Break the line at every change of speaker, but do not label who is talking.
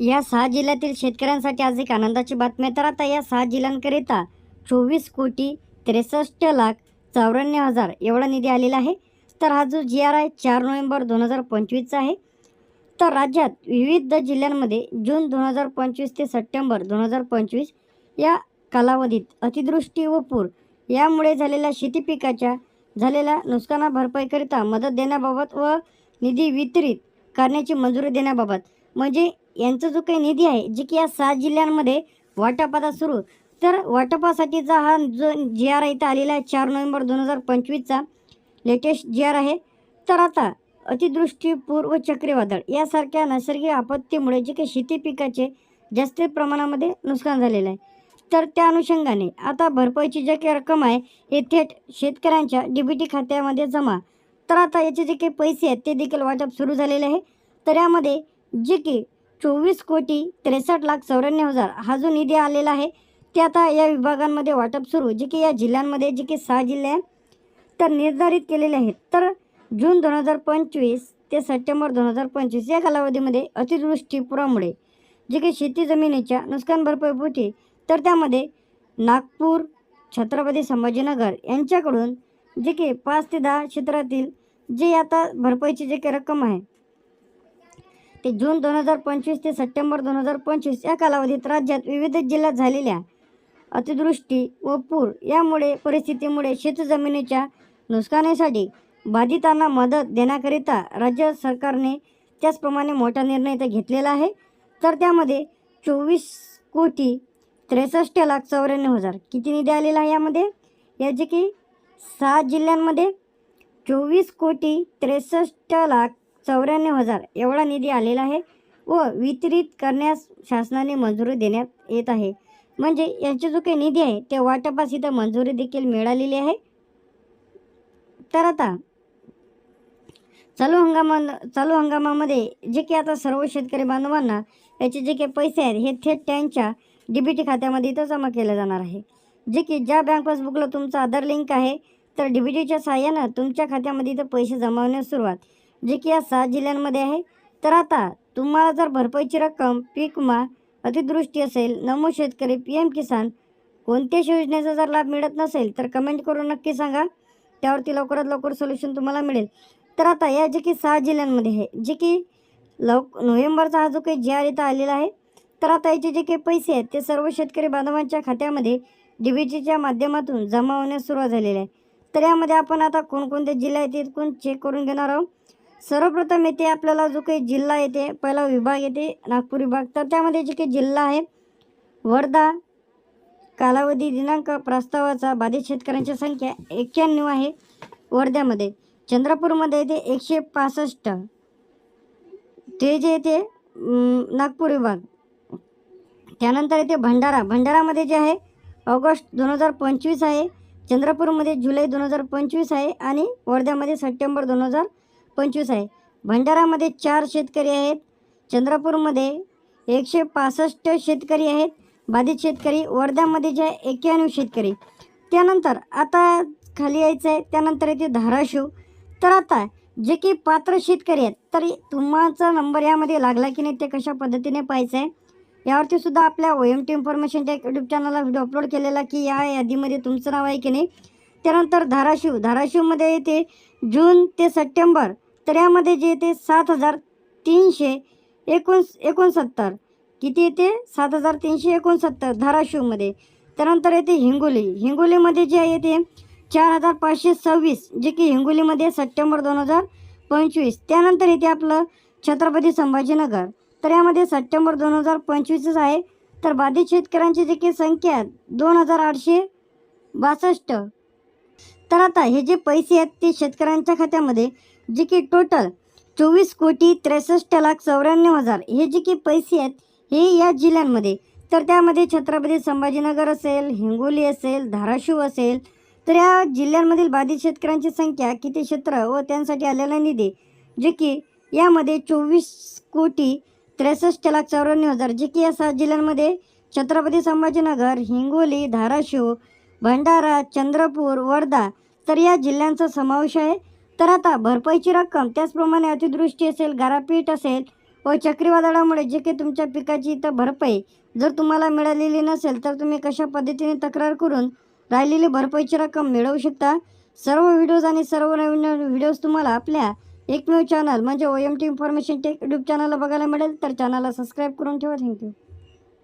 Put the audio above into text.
या सहा जिल्ह्यातील शेतकऱ्यांसाठी आज एक आनंदाची बातमी तर आता या सहा जिल्ह्यांकरिता चोवीस कोटी त्रेसष्ट लाख चौऱ्याण्णव हजार एवढा निधी आलेला आहे. तर हा जो जी आर आहे चार नोव्हेंबर दोन हजार पंचवीसचा आहे. तर राज्यात विविध जिल्ह्यांमध्ये जून दोन हजार पंचवीस ते सप्टेंबर दोन हजार पंचवीस या कालावधीत अतिदृष्टी व पूर यामुळे झालेल्या शेती पिकाच्या झालेल्या नुकसाना भरपाईकरिता मदत देण्याबाबत व निधी वितरित करण्याची मंजुरी देण्याबाबत म्हणजे यांचा जो काही निधी आहे जे की या सहा जिल्ह्यांमध्ये वाटपाचा सुरू. तर वाटपासाठीचा हा जो जी आर इथं आलेला आहे चार नोव्हेंबर दोन हजार पंचवीसचा लेटेस्ट जी आर आहे. तर आता अतिदृष्टी पूर व चक्रीवादळ यासारख्या नैसर्गिक आपत्तीमुळे जे काही शेती पिकाचे जास्त प्रमाणामध्ये नुकसान झालेलं आहे. तर त्या अनुषंगाने आता भरपाईची जे काही रक्कम आहे हे थेट शेतकऱ्यांच्या डी बी टी खात्यामध्ये जमा. तर आता याचे जे काही पैसे आहेत ते देखील वाटप सुरू झालेले आहे. तर यामध्ये जे की चोवीस कोटी त्रेसष्ट लाख चौऱ्याण्णव हजार हा जो निधी आलेला आहे ते आता या विभागांमध्ये वाटप सुरू जे की या जिल्ह्यांमध्ये जे की सहा जिल्हे आहेत तर निर्धारित केलेले आहेत. तर जून दोन हजार पंचवीस ते सप्टेंबर दोन हजार पंचवीस या कालावधीमध्ये अतिवृष्टी पुरामुळे जे काही शेती जमिनीच्या नुकसान भरपाईपोटी तर त्यामध्ये नागपूर छत्रपती संभाजीनगर यांच्याकडून जे की पाच ते दहा क्षेत्रातील जे आता भरपाईची जे काही रक्कम आहे ते जून दोन हजार पंचवीस ते सप्टेंबर दोन हजार पंचवीस या कालावधीत राज्यात विविध जिल्ह्यात झालेल्या अतिवृष्टी व पूर यामुळे परिस्थितीमुळे शेतजमिनीच्या नुकसानीसाठी बाधितांना मदत देण्याकरिता राज्य सरकारने त्याचप्रमाणे मोठा निर्णय तर घेतलेला आहे. तर त्यामध्ये चोवीस कोटी त्रेसष्ट लाख चौऱ्याण्णव हजार किती निधी आलेला आहे यामध्ये? याचे की सहा जिल्ह्यांमध्ये चोवीस कोटी त्रेसष्ट लाख चौऱ्याण्णव हजार एवढा निधी आलेला आहे व वितरित करण्यास शासनाने मंजुरी देण्यात येत आहे. म्हणजे यांचा जो काही निधी आहे त्या वाटपास इथं मंजुरी देखील मिळालेली आहे. तर आता चालू हंगामा चालू हंगामामध्ये जे की आता सर्व शेतकरी बांधवांना याचे जे काही पैसे आहेत हे थेट त्यांच्या डी बी टी खात्यामध्ये इथं जमा केलं जाणार आहे. जे की ज्या बँक पासबुकला तुमचा आधार लिंक आहे तर डी बी टीच्या सहाय्यानं तुमच्या खात्यामध्ये इथं पैसे जमावण्यास सुरुवात. जे की या सहा जिल्ह्यांमध्ये आहे. तर आता तुम्हाला जर भरपाईची रक्कम पीक विमा अतिदृष्टी असेल नमो शेतकरी पी एम किसान कोणत्याच योजनेचा जर लाभ मिळत नसेल तर कमेंट करून नक्की सांगा. त्यावरती लवकरात लवकर सोल्युशन तुम्हाला मिळेल. तर आता या जे की सहा जिल्ह्यांमध्ये आहे जे की लव नोव्हेंबरचा हा जो काही जी आर इथं आलेला आहे तर आता याचे जे काही पैसे आहेत ते सर्व शेतकरी बांधवांच्या खात्यामध्ये डी बी टीच्या माध्यमातून जमा होण्यास सुरुवात झालेली आहे. तर यामध्ये आपण आता कोणकोणते जिल्हे आहेत ते कोण चेक करून घेणार आहोत. सर्वप्रथम येथे आपल्याला जो काही जिल्हा येते पहिला विभाग येते नागपूर विभाग. तर त्यामध्ये जे काही जिल्हा आहे वर्धा कालावधी दिनांक प्रस्तावाचा बाधित शेतकऱ्यांची संख्या एक्क्याण्णव आहे वर्ध्यामध्ये. चंद्रपूरमध्ये येते एकशे पासष्ट. ते जे येते नागपूर विभाग. त्यानंतर येते भंडारा. भंडारामध्ये जे आहे ऑगस्ट दोन हजार पंचवीस आहे चंद्रपूरमध्ये जुलै दोन हजार पंचवीस आहे आणि वर्ध्यामध्ये सप्टेंबर दोन हजार पंचवीस आहे. भंडारामध्ये चार शेतकरी आहेत. चंद्रपूरमध्ये एकशे पासष्ट शेतकरी आहेत. बाधित शेतकरी वर्ध्यामध्ये जे आहे एक्क्याण्णव शेतकरी. त्यानंतर आता खाली यायचं आहे. त्यानंतर येते धाराशिव. तर आता जे की पात्र शेतकरी आहेत तरी तुमचा नंबर यामध्ये लागला की नाही ते कशा पद्धतीने पाहायचं आहे? यावरती सुद्धा आपल्या ओ एम टी इन्फॉर्मेशनच्या यूट्यूब चॅनलला व्हिडिओ अपलोड केलेला की या यादीमध्ये तुमचं नाव आहे की नाही? त्यानंतर धाराशिव. धाराशिवमध्ये येते जून ते सप्टेंबर. तर यामध्ये जे येते सात हजार तीनशे एकोण एकोणसत्तर. किती येते? सात हजार तीनशे एकोणसत्तर धाराशिवमध्ये त्यानंतर येते हिंगोली. हिंगोलीमध्ये जे आहे येते चार हजार पाचशे सव्वीस जे की हिंगोलीमध्ये सप्टेंबर दोन हजार पंचवीस. त्यानंतर येते आपलं छत्रपती संभाजीनगर. तर यामध्ये सप्टेंबर दोन हजार पंचवीसच आहे. तर बाधित शेतकऱ्यांची जे की संख्या दोन हजार आठशे बासष्ट. तर आता हे जे पैसे आहेत ते शेतकऱ्यांच्या खात्यामध्ये जे की टोटल चोवीस कोटी त्रेसष्ट लाख चौऱ्याण्णव हजार. हे जे की पैसे आहेत हे या जिल्ह्यांमध्ये. तर त्यामध्ये छत्रपती संभाजीनगर असेल हिंगोली असेल धाराशिव असेल तर या जिल्ह्यांमधील बाधित शेतकऱ्यांची संख्या किती क्षेत्र व त्यांसाठी आलेला निधी जे की यामध्ये चोवीस कोटी त्रेसष्ट लाख चौऱ्याण्णव हजार. जे की या सात जिल्ह्यांमध्ये छत्रपती संभाजीनगर हिंगोली धाराशिव भंडारा चंद्रपूर वर्धा तर या जिल्ह्यांचा समावेश आहे. तर आता भरपाईची रक्कम त्याचप्रमाणे अतिदृष्टी असेल गारापीट असेल व चक्रीवादळामुळे जे काही तुमच्या पिकाची इथं भरपाई जर तुम्हाला मिळालेली नसेल तर तुम्ही कशा पद्धतीने तक्रार करून राहिलेली भरपाईची रक्कम मिळवू शकता? सर्व व्हिडिओज आणि सर्व नवीन नवीन व्हिडिओज तुम्हाला आपल्या एकमेव चॅनल म्हणजे O M T information tech YouTube चॅनलला बघायला मिळेल. तर चॅनलला सबस्क्राईब करून ठेवा. थँक्यू